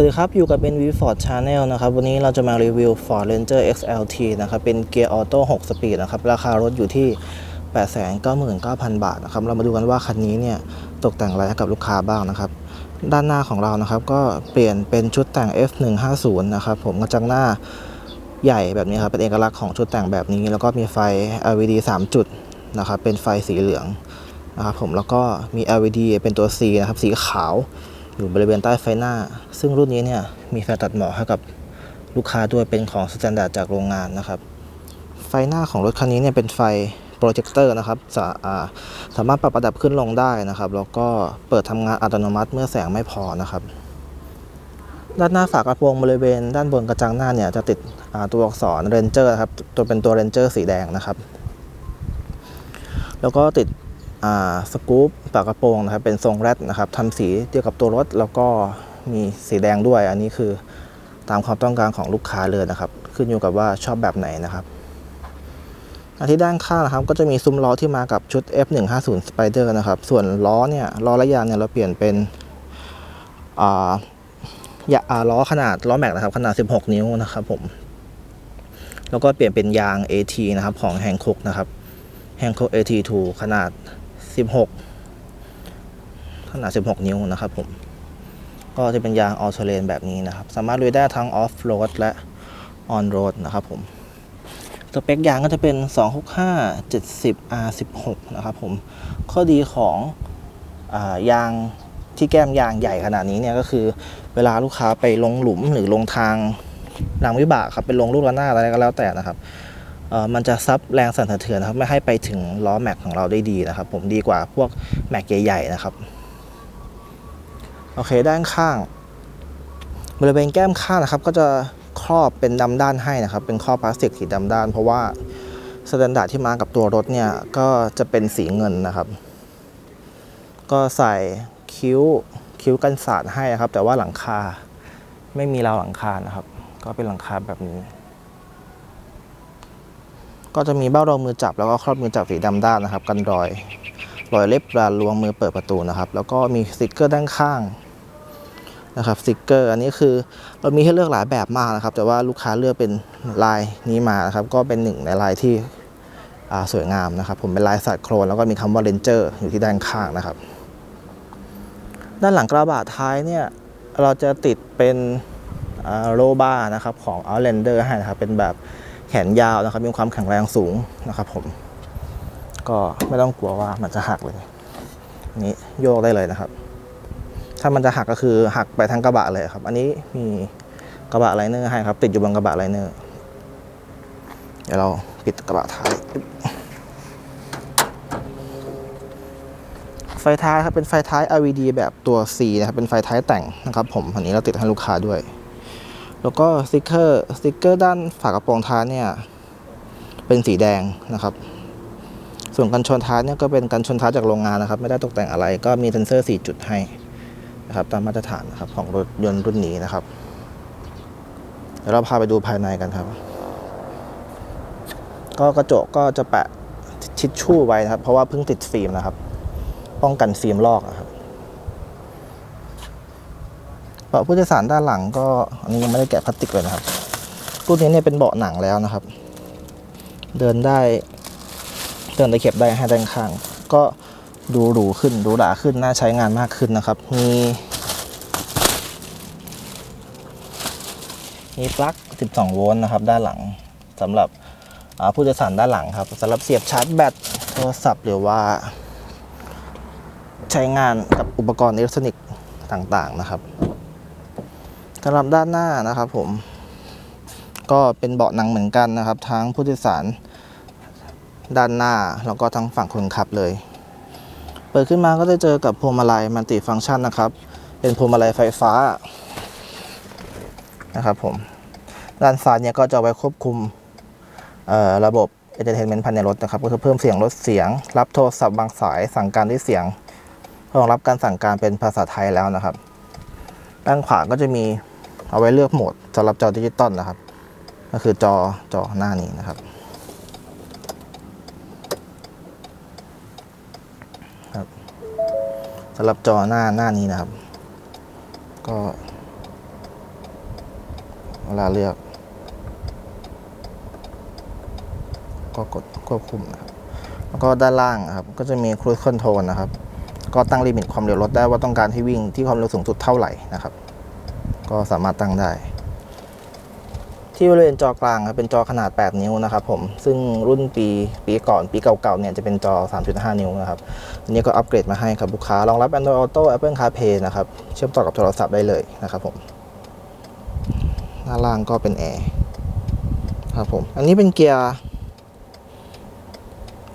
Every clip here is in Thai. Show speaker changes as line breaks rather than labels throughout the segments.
วัสดีครับ อยู่กับเป็น v Ford Channel นะครับ วันนี้เราจะมารีวิว Ford Ranger XLT นะครับ เป็นเกียร์ออโต้6สปีดนะครับ ราคารถอยู่ที่ 899,000 บาทนะครับ เรามาดูกันว่าคันนี้เนี่ย ตกแต่งอะไรให้กับลูกค้าบ้างนะครับ ด้านหน้าของเรานะครับ ก็เปลี่ยนเป็นชุดแต่ง F150 นะครับ ผมกระจังหน้าใหญ่แบบนี้ครับ เป็นเอกลักษณ์ของชุดแต่งแบบนี้ แล้วก็มีไฟ LED 3 จุดนะครับ เป็นไฟสีเหลืองนะครับผม แล้วก็มี LED เป็นตัว C นะครับ สีขาว อยู่บริเวณใต้ไฟหน้า ซึ่งรุ่นนี้เนี่ยมีไฟตัดหมอกให้กับลูกค้าด้วยเป็นของสแตนดาร์ดจากโรงงานนะครับ ไฟหน้าของรถคันนี้เนี่ยเป็นไฟโปรเจคเตอร์นะครับสาาสามารถปรับระดับขึ้นลงได้นะครับ แล้วก็เปิดทำงานอัตโนมัติเมื่อแสงไม่พอนะครับ ด้านหน้าฝากระโปรงบริเวณ ด้านบนกระจังหน้าเนี่ยจะติดตัวอักษรเรนเจอร์ครับตัวเป็นตัวเรนเจอร์สีแดงนะครับ แล้วก็ติด สกู๊ปปากกระโปรงนะครับเป็นทรงแรดนะครับทำสีเดียวกับตัวรถ แล้วก็มีสีแดงด้วย อันนี้คือตามความต้องการของลูกค้าเลยนะครับ ขึ้นอยู่กับว่าชอบแบบไหนนะครับอันที่ด้านข้างนะครับก็จะมีซุ้มล้อที่มากับชุด F150 Spider นะครับ ส่วนล้อเนี่ยล้อและยางเนี่ยเราเปลี่ยนเป็นอยาอ่าล้อขนาดล้อแม็กนะครับ ขนาด 16 นิ้วนะครับผม แล้วก็เปลี่ยนเป็นยาง AT นะครับของแฮงคุกนะครับแฮง k ก AT2 ขนาด 16 ขนาด 16 นิ้วนะครับผม ก็จะเป็นยางออ t โ l เลนแบบนี้นะครับ สามารถลุยได้ทั้งออฟโรดและออนโรดนะครับผม สเปคยางก็จะเป็น 265 70 R16 นะครับผม ข้อดีของอายางที่แก้มยางใหญ่ขนาดนี้เนี่ยก็คือเวลาลูกค้าไปลงหลุมหรือลงทางรางวิบากครับเป็นลงลูกระนาดอะไรก็แล้วแต่นะครับ มันจะซับแรงสั่นสะเทือนนะครับ ไม่ให้ไปถึงล้อแม็กของเราได้ดีนะครับ ผมดีกว่าพวกแม็กใหญ่ๆนะครับ โอเคด้านข้าง บริเวณแก้มข้างนะครับ ก็จะครอบเป็นดำด้านให้นะครับ เป็นครอบพลาสติกสีดำด้าน เพราะว่าสแตนดาร์ดที่มากับตัวรถเนี่ยก็จะเป็นสีเงินนะครับ ก็ใส่คิ้วคิ้วกันสาดให้นะครับ แต่ว่าหลังคาไม่มีราวหลังคานะครับ ก็เป็นหลังคาแบบนี้ ก็จะมีเบ้ารองมือจับแล้วก็ครอบมือจับสีดำด้านนะครับ กันรอยรอยเล็บรานลวงมือเปิดประตูนะครับ แล้วก็มีสติกเกอร์ด้านข้างนะครับสติกเกอร์อันนี้คือเรามีให้เลือกหลายแบบมากนะครับ แต่ว่าลูกค้าเลือกเป็นลายนี้มานะครับ ก็เป็นหนึ่งในลายที่สวยงามนะครับ ผมเป็นลายสัตว์โครนแล้วก็มีคำว่าเรนเจอร์อยู่ที่ด้านข้างนะครับ ด้านหลังกระบะท้ายเนี่ยเราจะติดเป็นโลบานะครับของ Outlander ให้นะครับเป็นแบบ แขนยาวนะครับ มีความแข็งแรงสูงนะครับ ผม ก็ไม่ต้องกลัวว่ามันจะหักเลยนี่โยกได้เลยนะครับ ถ้ามันจะหักก็คือหักไปทั้งกระบะเลยครับ อันนี้มีกระบะไลเนอร์ให้ครับ ติดอยู่บนกระบะไลเนอร์เดี๋ยวเราปิดกระบะท้ายไฟท้ายครับเป็นไฟท้าย LED แบบตัว C นะครับเป็นไฟท้ายแต่งนะครับ ผมอันนี้เราติดให้ลูกค้าด้วย แล้วก็สติกเกอร์สติกเกอร์ด้านฝากระโปรงท้ายเนี่ยเป็นสีแดงนะครับ ส่วนกันชนท้ายเนี่ยก็เป็นกันชนท้ายจากโรงงานนะครับ ไม่ได้ตกแต่งอะไรก็มีเซนเซอร์ 4 จุดให้นะครับตามมาตรฐานนะครับของรถยนต์รุ่นนี้นะครับเดี๋ยวเราพาไปดูภายในกันครับ ก็กระจกก็จะแปะชิดชู่ไว้นะครับ เพราะว่าเพิ่งติดฟิล์มนะครับ ป้องกันฟิล์มลอกนะครับ เบาะผู้โดยสารด้านหลังก็อันนี้ยังไม่ได้แกะพลาสติกเลยนะครับรุ่นนี้เนี่ยเป็นเบาะหนังแล้วนะครับ เดินได้ เดินตะเข็บได้ให้ด้านข้าง ก็ดูหรูขึ้นดูหราขึ้นน่าใช้งานมากขึ้นนะครับ มีมีปลั๊ก 12 โวลต์นะครับ ด้านหลังสำหรับผู้โดยสารด้านหลังครับสำหรับเสียบชาร์จแบตโทรศัพท์หรือว่า ใช้งานกับอุปกรณ์อิเล็กทรอนิกส์ต่างๆนะครับ สำหรับด้านหน้านะครับผม ก็เป็นเบาะหนังเหมือนกันนะครับ ทั้งผู้โดยสารด้านหน้าแล้วก็ทั้งฝั่งคนขับเลย เปิดขึ้นมาก็จะเจอกับพวงมาลัยมัลติฟังก์ชันนะครับ เป็นพวงมาลัยไฟฟ้านะครับผม ด้านซ้ายเนี่ยก็จะไว้ควบคุมระบบ Entertainment ภายในรถนะครับ ก็คือเพิ่มเสียงลดเสียง รับโทรศัพท์บางสายสั่งการด้วยเสียงรองรับการสั่งการเป็นภาษาไทยแล้วนะครับ ด้านขวาก็จะมี เอาไว้เลือกโหมดสำหรับจอดิจิตอลนะครับ ก็คือจอจอหน้านี้นะครับครับสำหรับจอหน้าหน้านี้นะครับ ก็เวลาเลือก ก็กดควบคุมนะครับแล้วก็ด้านล่างครับ ก็จะมี cruise control นะครับ ก็ตั้งลิมิตความเร็วรถได้ว่าต้องการให้วิ่งที่ความเร็วสูงสุดเท่าไหร่นะครับ ก็สามารถตั้งได้ ที่บริเวณจอกลางครับเป็นจอขนาด 8 นิ้วนะครับผมซึ่งรุ่นปีปีก่อนปีเก่าๆเนี่ยจะเป็นจอ 3.5 นิ้วนะครับอันนี้ก็อัปเกรดมาให้ครับลูกค้ารองรับ Android Auto Apple CarPlay นะครับเชื่อมต่อกับโทรศัพท์ได้เลยนะครับผมด้าล่างก็เป็นแอร์ครับผมอันนี้เป็นเกียร์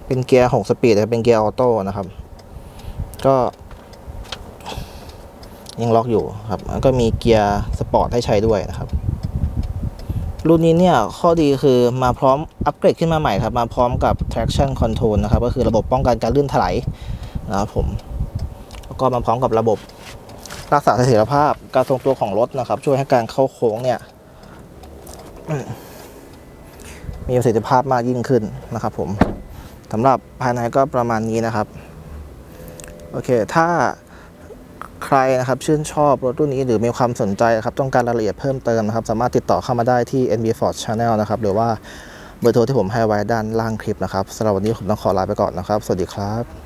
เป็นเกียร์ 6 สปีดนะครับเป็นเกียร์ออโต้นะครับ ก็ ยังล็อกอยู่ครับแล้วก็มีเกียร์สปอร์ตให้ใช้ด้วยนะครับ รุ่นนี้เนี่ยข้อดีคือมาพร้อมอัปเกรดขึ้นมาใหม่ครับ มาพร้อมกับ traction control นะครับ ก็คือระบบป้องกันการลื่นถลายนะครับผมแล้วก็มาพร้อมกับระบบรักษาเสถียรภาพการทรงตัวของรถนะครับ ช่วยให้การเข้าโค้งเนี่ยมีประสิทธิภาพมากยิ่งขึ้นนะครับผมสำหรับภายในก็ประมาณนี้นะครับ โอเค ถ้า รนะครับชื่นชอบรถรุ่นนี้หรือมีความสนใจนะครับต้องการรายละเอียดเพิ่มเติมนะครับสามารถติดต่อเข้ามาได้ที่ NB Ford Channel นะครับหรือว่าเบอร์โทรที่ผมให้ไว้ด้านล่างคลิปนะครับสำหรับวันนี้ผมต้องขอลาไปก่อนนะครับ สวัสดีครับ